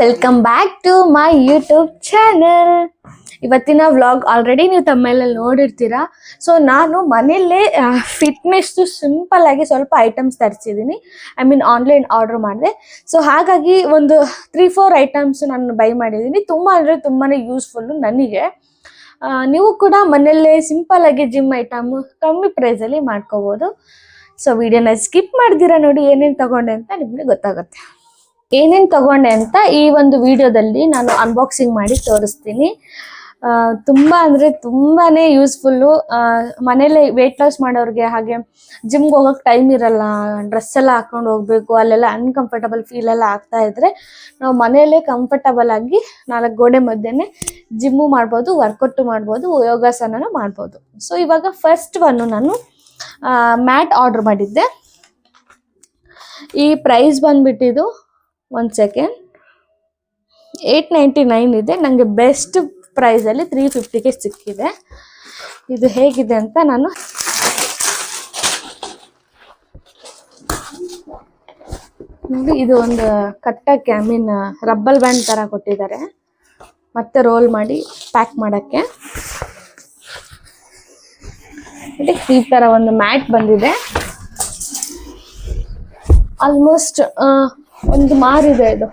Welcome back to my YouTube channel ಇವತ್ತಿನ vlog already ನೀವು ತಮ್ಮೇಲೆ ನೋಡಿರ್ತೀರಾ. ಸೊ ನಾನು ಮನೆಯಲ್ಲೇ ಸಿಂಪಲ್ ಆಗಿ ಸ್ವಲ್ಪ ಐಟಮ್ಸ್ ತರಿಸಿದ್ದೀನಿ. ಐ ಮೀನ್ ಆನ್ಲೈನ್ ಆರ್ಡರ್ ಮಾಡಿದೆ. ಸೊ ಹಾಗಾಗಿ ಒಂದು ತ್ರೀ ಫೋರ್ ಐಟಮ್ಸ್ ನಾನು ಬೈ ಮಾಡಿದ್ದೀನಿ. ತುಂಬ ಅಂದರೆ ತುಂಬಾ ಯೂಸ್ಫುಲ್ಲು ನನಗೆ. ನೀವು ಕೂಡ ಮನೆಯಲ್ಲೇ ಸಿಂಪಲ್ ಆಗಿ ಜಿಮ್ ಐಟಮ್ ಕಮ್ಮಿ ಪ್ರೈಸಲ್ಲಿ ಮಾಡ್ಕೋಬೋದು. ಸೊ ವಿಡಿಯೋನ ಸ್ಕಿಪ್ ಮಾಡ್ದಿರಾ ನೋಡಿ ಏನೇನು ತಗೊಂಡೆ ಅಂತ ನಿಮಗೆ ಗೊತ್ತಾಗುತ್ತೆ. ಏನೇನು ತಗೊಂಡೆ ಅಂತ ಈ ಒಂದು ವಿಡಿಯೋದಲ್ಲಿ ನಾನು ಅನ್ಬಾಕ್ಸಿಂಗ್ ಮಾಡಿ ತೋರಿಸ್ತೀನಿ. ತುಂಬಾ ಅಂದ್ರೆ ತುಂಬಾನೇ ಯೂಸ್ಫುಲ್ಲು ಮನೇಲೆ ವೇಟ್ ಲಾಸ್ ಮಾಡೋರಿಗೆ ಹಾಗೆ ಜಿಮ್ಗೆ ಹೋಗೋಕೆ ಟೈಮ್ ಇರಲ್ಲ ಡ್ರೆಸ್ ಎಲ್ಲ ಹಾಕೊಂಡು ಹೋಗ್ಬೇಕು, ಅಲ್ಲೆಲ್ಲ ಅನ್ಕಂಫರ್ಟಬಲ್ ಫೀಲ್ ಎಲ್ಲ ಆಗ್ತಾ ಇದ್ರೆ ನಾವು ಮನೆಯಲ್ಲೇ ಕಂಫರ್ಟಬಲ್ ಆಗಿ ನಾಲ್ಕು ಗೋಡೆ ಮಧ್ಯೆ ಜಿಮ್ಮು ಮಾಡ್ಬೋದು ವರ್ಕೌಟ್ ಮಾಡ್ಬೋದು, ಯೋಗಾಸನನೂ ಮಾಡ್ಬೋದು. ಸೊ ಇವಾಗ ಫಸ್ಟ್ ಒನ್ನು ನಾನು ಮ್ಯಾಟ್ ಆರ್ಡರ್ ಮಾಡಿದ್ದೆ. ಈ ಪ್ರೈಸ್ ಬಂದ್ಬಿಟ್ಟಿದ್ದು ಒಂದು ಸೆಕೆಂಡ್ ಏಯ್ಟ್ ನೈಂಟಿ ನೈನ್ ಇದೆ ನನಗೆ ಬೆಸ್ಟ್ ಪ್ರೈಸಲ್ಲಿ ತ್ರೀ ಫಿಫ್ಟಿಗೆ ಸಿಕ್ಕಿದೆ. ಇದು ಹೇಗಿದೆ ಅಂತ ನಾನು ನೋಡಿ, ಇದು ಒಂದು ಕಟ್ಟಕ್ಕೆ ಐ ಮೀನ್ ರಬ್ಬಲ್ ಬ್ಯಾಂಡ್ ಥರ ಕೊಟ್ಟಿದ್ದಾರೆ. ಮತ್ತೆ ರೋಲ್ ಮಾಡಿ ಪ್ಯಾಕ್ ಮಾಡೋಕ್ಕೆ. ಈ ಥರ ಒಂದು ಮ್ಯಾಟ್ ಬಂದಿದೆ. ಆಲ್ಮೋಸ್ಟ್ ಒಂದು ಮಾರಿದೆ ಇದು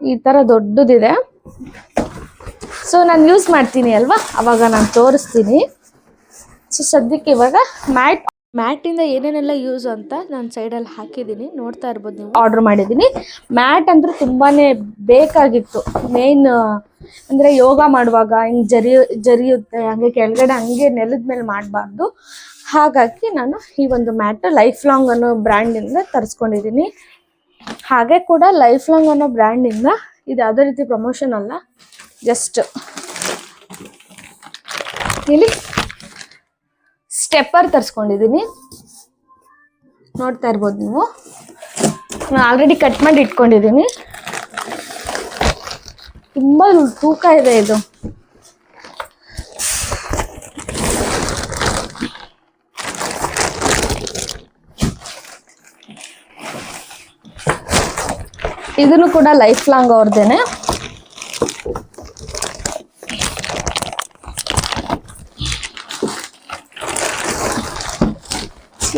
ಈ ಥರ ದೊಡ್ಡದಿದೆ. ಸೊ ನಾನು ಯೂಸ್ ಮಾಡ್ತೀನಿ ಅಲ್ವಾ? ಅವಾಗ ನಾನು ತೋರಿಸ್ತೀನಿ. ಸೊ ಸದ್ಯಕ್ಕೆ ಇವಾಗ ಮ್ಯಾಟ್ ಮ್ಯಾಟಿಂದ ಏನೇನೆಲ್ಲ ಯೂಸ್ ಅಂತ ನಾನು ಸೈಡಲ್ಲಿ ಹಾಕಿದ್ದೀನಿ. ನೋಡ್ತಾ ಇರ್ಬೋದು ನೀವು. ಆರ್ಡ್ರ್ ಮಾಡಿದ್ದೀನಿ. ಮ್ಯಾಟ್ ಅಂದರೆ ತುಂಬಾ ಬೇಕಾಗಿತ್ತು. ಮೇನ್ ಅಂದರೆ ಯೋಗ ಮಾಡುವಾಗ ಹಿಂಗೆ ಜರಿ, ಜರಿಯುತ್ತೆ, ಹಂಗೆ ಕೆಳಗಡೆ ಹಂಗೆ ನೆಲದ ಮೇಲೆ ಮಾಡಬಾರ್ದು. ಹಾಗಾಗಿ ನಾನು ಈ ಒಂದು ಮ್ಯಾಟ್ ಲೈಫ್ ಲಾಂಗ್ ಅನ್ನೋ ಬ್ರ್ಯಾಂಡಿಂದ ತರಿಸ್ಕೊಂಡಿದ್ದೀನಿ. ಹಾಗೆ ಕೂಡ ಲೈಫ್ ಲಾಂಗ್ ಅನ್ನೋ ಬ್ರ್ಯಾಂಡಿಂದ ಇದು ಯಾವುದೇ ರೀತಿ ಪ್ರಮೋಷನ್ ಅಲ್ಲ ಜಸ್ಟ್ ಇಲ್ಲಿ ಸ್ಟೆಪ್ಪರ್ ತರಿಸ್ಕೊಂಡಿದ್ದೀನಿ ನೋಡ್ತಾ ಇರ್ಬೋದು ನೀವು ನಾನು ಆಲ್ರೆಡಿ ಕಟ್ ಮಾಡಿ ಇಟ್ಕೊಂಡಿದ್ದೀನಿ ತುಂಬ ತೂಕ ಇದೆ ಇದು ಇದನ್ನು ಕೂಡ ಲೈಫ್ ಲಾಂಗ್ ಅವ್ರದ್ದೇನೆ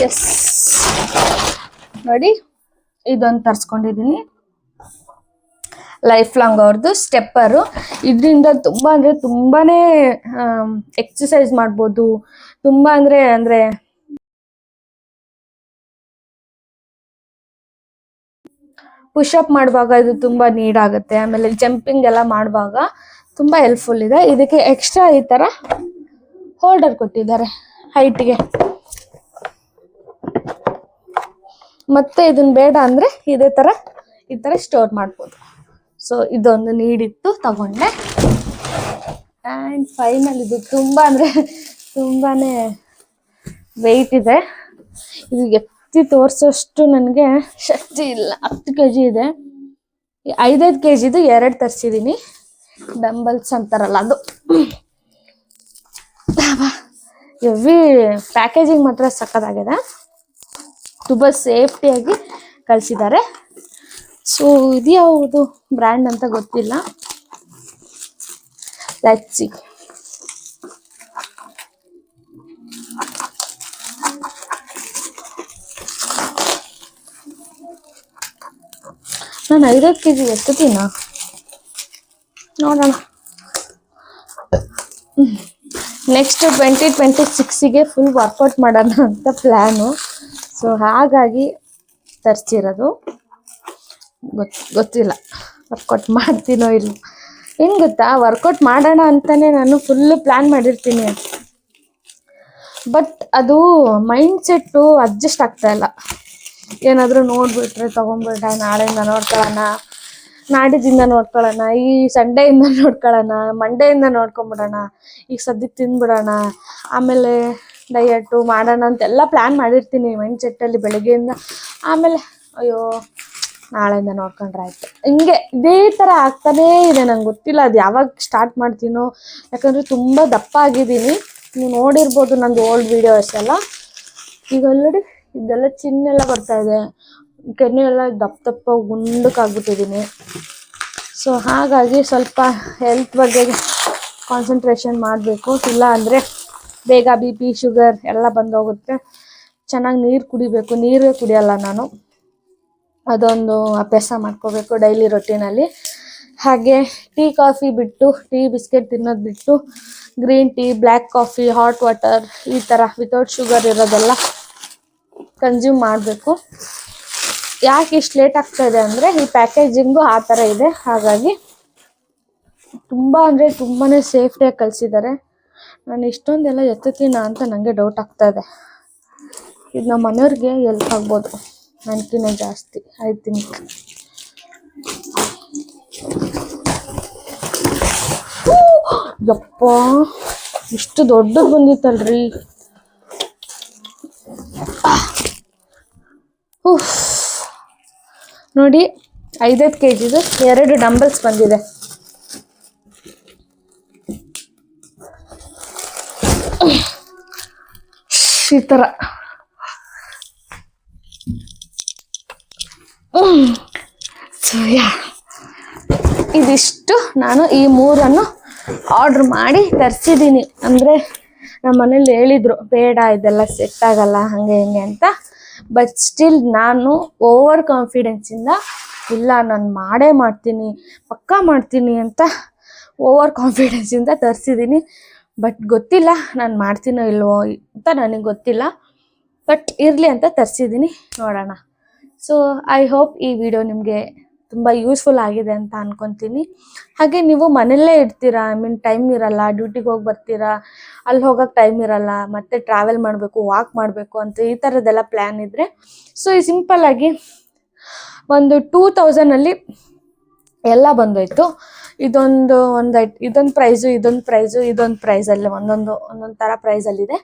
ಎಸ್ ನೋಡಿ ಇದೊಂದು ತರಿಸ್ಕೊಂಡಿದ್ದೀನಿ ಲೈಫ್ ಲಾಂಗ್ ಅವ್ರದ್ದು ಸ್ಟೆಪ್ಪರು ಇದರಿಂದ ತುಂಬ ಅಂದರೆ ತುಂಬಾ ಎಕ್ಸಸೈಸ್ ಮಾಡ್ಬೋದು. ತುಂಬ ಅಂದರೆ ಅಂದರೆ ಪುಷಪ್ ಮಾಡುವಾಗ ಇದು ತುಂಬ ನೀಡ್ ಆಗುತ್ತೆ. ಆಮೇಲೆ ಜಂಪಿಂಗ್ ಎಲ್ಲ ಮಾಡುವಾಗ ತುಂಬ ಹೆಲ್ಪ್ಫುಲ್ ಇದೆ. ಇದಕ್ಕೆ ಎಕ್ಸ್ಟ್ರಾ ಈ ಥರ ಹೋಲ್ಡರ್ ಕೊಟ್ಟಿದ್ದಾರೆ ಹೈಟ್ಗೆ ಮತ್ತೆ ಇದನ್ನ ಬೇಡ ಅಂದರೆ ಇದೇ ಥರ ಈ ಥರ ಸ್ಟೋರ್ ಮಾಡ್ಬೋದು. ಸೊ ಇದೊಂದು ನೀಡಿತ್ತು ತಗೊಂಡೆ. ಆ್ಯಂಡ್ ಫೈನಲ್ ಇದು ತುಂಬ ಅಂದರೆ ತುಂಬಾ ವೆಯ್ಟ್ ಇದೆ. ಇದು ಎತ್ತಿ ತೋರಿಸೋಷ್ಟು ನನಗೆ ಶಕ್ತಿ ಇಲ್ಲ. ಹತ್ತು ಕೆ ಜಿ ಇದೆ. ಐದೈದು ಕೆ ಜಿದು ಎರಡು ತರಿಸಿದ್ದೀನಿ ಡಂಬಲ್ಸ್ ಅಂತಾರಲ್ಲ ಅದು. ಹೆವಿ ಪ್ಯಾಕೇಜಿಂಗ್ ಮಾತ್ರ ಸಕ್ಕತ್ತಾಗಿದೆ ತುಂಬ ಸೇಫ್ಟಿಯಾಗಿ ಕಳಿಸಿದ್ದಾರೆ. ಸೊ ಇದು ಯಾವುದು ಬ್ರ್ಯಾಂಡ್ ಅಂತ ಗೊತ್ತಿಲ್ಲ. ಸಿ ನಾನು ಐದೈದು ಕೆ ಜಿ ಎತ್ತುತ್ತೀನ ನೋಡೋಣ. ನೆಕ್ಸ್ಟ್ ಟ್ವೆಂಟಿ ಟ್ವೆಂಟಿ ಸಿಕ್ಸಿಗೆ ಫುಲ್ ವರ್ಕೌಟ್ ಮಾಡೋಣ ಅಂತ ಪ್ಲ್ಯಾನು ಸೊ ಹಾಗಾಗಿ ತರಿಸಿರೋದು. ಗೊತ್, ಗೊತ್ತಿಲ್ಲ. ವರ್ಕೌಟ್ ಮಾಡ್ತೀನೋ ಇಲ್ಲ ಏನು ಗೊತ್ತಾ? ವರ್ಕೌಟ್ ಮಾಡೋಣ ಅಂತಲೇ ನಾನು ಫುಲ್ಲು ಪ್ಲ್ಯಾನ್ ಮಾಡಿರ್ತೀನಿ. ಬಟ್ ಅದು ಮೈಂಡ್ ಸೆಟ್ಟು ಅಡ್ಜಸ್ಟ್ ಆಗ್ತಾ ಇಲ್ಲ. ಏನಾದರೂ ನೋಡಿಬಿಟ್ರೆ ತೊಗೊಂಡ್ಬಿಟ್ರೆ ನಾಳೆಯಿಂದ ನೋಡ್ಕೊಳ್ಳೋಣ, ನಾಡಿದ್ದಿಂದ ನೋಡ್ಕೊಳ್ಳೋಣ, ಈ ಸಂಡೆಯಿಂದ ನೋಡ್ಕೊಳ್ಳೋಣ ಮಂಡೆಯಿಂದ ನೋಡ್ಕೊಂಬಿಡೋಣ, ಈಗ ಸದ್ಯಕ್ಕೆ ತಿಂದ್ಬಿಡೋಣ, ಆಮೇಲೆ ಡಯಟು ಮಾಡೋಣ ಅಂತೆಲ್ಲ ಪ್ಲ್ಯಾನ್ ಮಾಡಿರ್ತೀನಿ ಮೈಂಡ್ ಸೆಟ್ಟಲ್ಲಿ ಬೆಳಗ್ಗೆಯಿಂದ. ಆಮೇಲೆ, ಅಯ್ಯೋ, ನಾಳೆಯಿಂದ ನೋಡ್ಕೊಂಡ್ರೆ ಆಯಿತು. ಹಿಂಗೆ ಇದೇ ಥರ ಆಗ್ತಾನೇ ಇದೆ ನಂಗೆ ಗೊತ್ತಿಲ್ಲ ಅದು ಯಾವಾಗ ಸ್ಟಾರ್ಟ್ ಮಾಡ್ತೀನೋ. ಯಾಕಂದರೆ ತುಂಬ ದಪ್ಪ ಆಗಿದ್ದೀನಿ. ನೀವು ನೋಡಿರ್ಬೋದು ನಂದು ಓಲ್ಡ್ ವೀಡಿಯೋಸ್ ಎಲ್ಲ. ಈಗ ಆಲ್ರೆಡಿ ಇದೆಲ್ಲ ಚಿನ್ನೆಲ್ಲ ಬರ್ತಾ ಇದೆ. ಕೆನ್ನೆ ಎಲ್ಲ ದಪ್ಪ ದಪ್ಪ ಗುಂಡಕ್ಕಾಗ್ಬಿಟ್ಟಿದ್ದೀನಿ ಸೊ ಹಾಗಾಗಿ ಸ್ವಲ್ಪ ಹೆಲ್ತ್ ಬಗ್ಗೆ ಕಾನ್ಸಂಟ್ರೇಷನ್ ಮಾಡಬೇಕು. ಇಲ್ಲ ಅಂದರೆ ಬೇಗ ಬಿ ಪಿ ಶುಗರ್ ಎಲ್ಲ ಬಂದೋಗುತ್ತೆ ಚೆನ್ನಾಗಿ ನೀರು ಕುಡಿಬೇಕು. ನೀರೇ ಕುಡಿಯಲ್ಲ ನಾನು. ಅದೊಂದು ಅಭ್ಯಾಸ ಮಾಡ್ಕೋಬೇಕು ಡೈಲಿ ರೊಟೀನಲ್ಲಿ ಹಾಗೆ ಟೀ ಕಾಫಿ ಬಿಟ್ಟು, ಟೀ, ಬಿಸ್ಕೆಟ್ ತಿನ್ನೋದು ಬಿಟ್ಟು green tea black coffee hot water ಈ ಥರ ವಿತೌಟ್ ಶುಗರ್ ಇರೋದೆಲ್ಲ ಕನ್ಸ್ಯೂಮ್ ಮಾಡಬೇಕು. ಯಾಕೆ ಇಷ್ಟು ಲೇಟ್ ಆಗ್ತಾ ಇದೆ ಅಂದರೆ ಈ ಪ್ಯಾಕೇಜಿಂಗು ಆ ಥರ ಇದೆ. ಹಾಗಾಗಿ ತುಂಬ ಅಂದರೆ ತುಂಬಾ ಸೇಫ್ಟಿಯಾಗಿ ಕಳಿಸಿದ್ದಾರೆ. ನಾನು ಇಷ್ಟೊಂದೆಲ್ಲ ಎತ್ತುತ್ತೀನ ಅಂತ ನನಗೆ ಡೌಟ್ ಆಗ್ತಾ ಇದೆ. ಇದು ನಮ್ಮ ಮನೆಯವ್ರಿಗೆ ಎಲ್ಪ್ ಆಗ್ಬೋದು. ನನಗಿನ್ನ ಜಾಸ್ತಿ. ಐ ತಿಂಕ್ ಯಪ್ಪ, ಇಷ್ಟು ದೊಡ್ಡದು ಬಂದಿತ್ತಲ್ರಿ. ನೋಡಿ, ಐದೈದು ಕೆ ಜಿದು ಎರಡು ಡಂಬಲ್ಸ್ ಬಂದಿದೆ. ಈ ಥರ ಸೋಯಾ. ಇದಿಷ್ಟು ನಾನು ಈ ಮೂರನ್ನು ಆರ್ಡ್ರ್ ಮಾಡಿ ತರಿಸಿದ್ದೀನಿ. ಅಂದರೆ ನಮ್ಮ ಮನೇಲಿ ಹೇಳಿದರು, ಬೇಡ, ಇದೆಲ್ಲ ಸೆಟ್ ಆಗಲ್ಲ, ಹಾಗೆ ಹಿಂಗೆ ಅಂತ. ಬಟ್ ಸ್ಟಿಲ್ ನಾನು ಓವರ್ ಕಾನ್ಫಿಡೆನ್ಸಿಂದ ಇಲ್ಲ, ನಾನು ಮಾಡೇ ಮಾಡ್ತೀನಿ, ಪಕ್ಕಾ ಮಾಡ್ತೀನಿ ಅಂತ ಓವರ್ ಕಾನ್ಫಿಡೆನ್ಸಿಂದ ತರಿಸಿದ್ದೀನಿ. ಬಟ್ ಗೊತ್ತಿಲ್ಲ ನಾನು ಮಾಡ್ತೀನೋ ಇಲ್ವೋ ಅಂತ ನನಗೆ ಗೊತ್ತಿಲ್ಲ. ಬಟ್ ಇರಲಿ ಅಂತ ತರಿಸಿದ್ದೀನಿ ನೋಡೋಣ. ಸೊ ಐ ಹೋಪ್ ಈ ವಿಡಿಯೋ ನಿಮಗೆ ತುಂಬ ಯೂಸ್ಫುಲ್ ಆಗಿದೆ ಅಂತ ಅಂದ್ಕೊತೀನಿ ಹಾಗೆ ನೀವು ಮನೆಯಲ್ಲೇ ಇರ್ತೀರಾ ಐ ಮೀನ್ ಟೈಮ್ ಇರಲ್ಲ ಡ್ಯೂಟಿಗೆ ಹೋಗಿ ಬರ್ತೀರಾ ಅಲ್ಲಿ ಹೋಗೋಕೆ ಟೈಮ್ ಇರಲ್ಲ, ಮತ್ತು ಟ್ರಾವೆಲ್ ಮಾಡಬೇಕು ವಾಕ್ ಮಾಡಬೇಕು ಅಂತ ಈ ಥರದ್ದೆಲ್ಲ ಪ್ಲ್ಯಾನ್ ಇದ್ದರೆ ಸೊ ಈ ಸಿಂಪಲ್ಲಾಗಿ ಒಂದು ಟೂ ತೌಸಂಡಲ್ಲಿ ಎಲ್ಲ ಬಂದೋಯ್ತು. ಇದೊಂದು ಒಂದು ಇದೊಂದು ಪ್ರೈಸು ಇದೊಂದು ಪ್ರೈಸು ಇದೊಂದು ಪ್ರೈಸಲ್ಲಿ ಒಂದೊಂದು ಒಂದೊಂದು ಥರ ಪ್ರೈಸಲ್ಲಿದೆ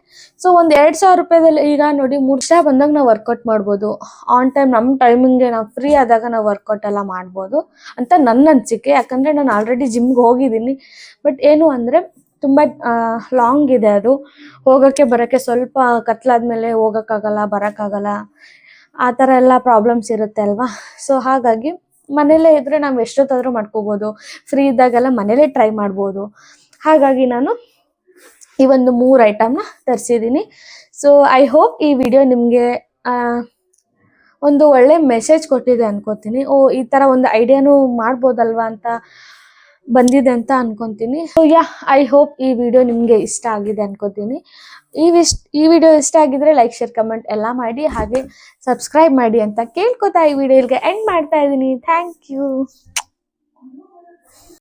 ಸೊ ಒಂದು ಎರಡು ಸಾವಿರ ರೂಪಾಯಿದಲ್ಲಿ ಈಗ ನೋಡಿ ಮೂರು ವರ್ಷ ಬಂದಾಗ ನಾವು ವರ್ಕೌಟ್ ಮಾಡ್ಬೋದು. ಆನ್ ಟೈಮ್ ನಮ್ಮ ಟೈಮಿಂಗ್ಗೆ ನಾವು ಫ್ರೀ ಆದಾಗ ನಾವು ವರ್ಕೌಟ್ ಎಲ್ಲ ಮಾಡ್ಬೋದು ಅಂತ ನನ್ನ ಅನಿಸಿಕೆ. ಯಾಕಂದರೆ ನಾನು ಆಲ್ರೆಡಿ ಜಿಮ್ಗೆ ಹೋಗಿದ್ದೀನಿ. ಬಟ್ ಏನು ಅಂದರೆ ತುಂಬ ಲಾಂಗ್ ಇದೆ ಅದು. ಹೋಗೋಕ್ಕೆ, ಬರೋಕ್ಕೆ ಸ್ವಲ್ಪ ಕತ್ಲಾದ್ಮೇಲೆ ಹೋಗೋಕ್ಕಾಗಲ್ಲ, ಬರೋಕ್ಕಾಗಲ್ಲ. ಆ ಥರ ಎಲ್ಲ ಪ್ರಾಬ್ಲಮ್ಸ್ ಇರುತ್ತೆ ಅಲ್ವಾ? ಸೊ ಹಾಗಾಗಿ ಮನೇಲೇ ಇದ್ದರೆ ನಾವು ಎಷ್ಟೊತ್ತಾದರೂ ಮಾಡ್ಕೋಬೋದು. ಫ್ರೀ ಇದ್ದಾಗೆಲ್ಲ ಮನೇಲೇ ಟ್ರೈ ಮಾಡ್ಬೋದು. ಹಾಗಾಗಿ ನಾನು ಈ ಒಂದು ಮೂರು ಐಟಮ್ನ ತರಿಸಿದ್ದೀನಿ. ಸೊ ಐ ಹೋಪ್ ಈ ವಿಡಿಯೋ ನಿಮಗೆ ಒಂದು ಒಳ್ಳೆ ಮೆಸೇಜ್ ಕೊಟ್ಟಿದೆ ಅನ್ಕೋತೀನಿ. ಓ, ಈ ಥರ ಒಂದು ಐಡಿಯಾನು ಮಾಡ್ಬೋದಲ್ವಾ ಅಂತ ಬಂದಿದೆ ಅಂತ ಅನ್ಕೊಂತೀನಿ. ಸೊ ಯಾ ಐ ಹೋಪ್ ಈ ವಿಡಿಯೋ ನಿಮಗೆ ಇಷ್ಟ ಆಗಿದೆ ಅನ್ಕೋತೀನಿ. ಈ ವಿಶ್ ಈ ವಿಡಿಯೋ ಇಷ್ಟ ಆಗಿದ್ರೆ ಲೈಕ್ ಶೇರ್ ಕಮೆಂಟ್ ಎಲ್ಲ ಮಾಡಿ. ಹಾಗೆ ಸಬ್ಸ್ಕ್ರೈಬ್ ಮಾಡಿ ಅಂತ ಕೇಳ್ಕೊತಾ ಈ ವಿಡಿಯೋ ಇಲ್ಲಿಗೆ ಎಂಡ್ ಮಾಡ್ತಾ ಇದ್ದೀನಿ. Thank you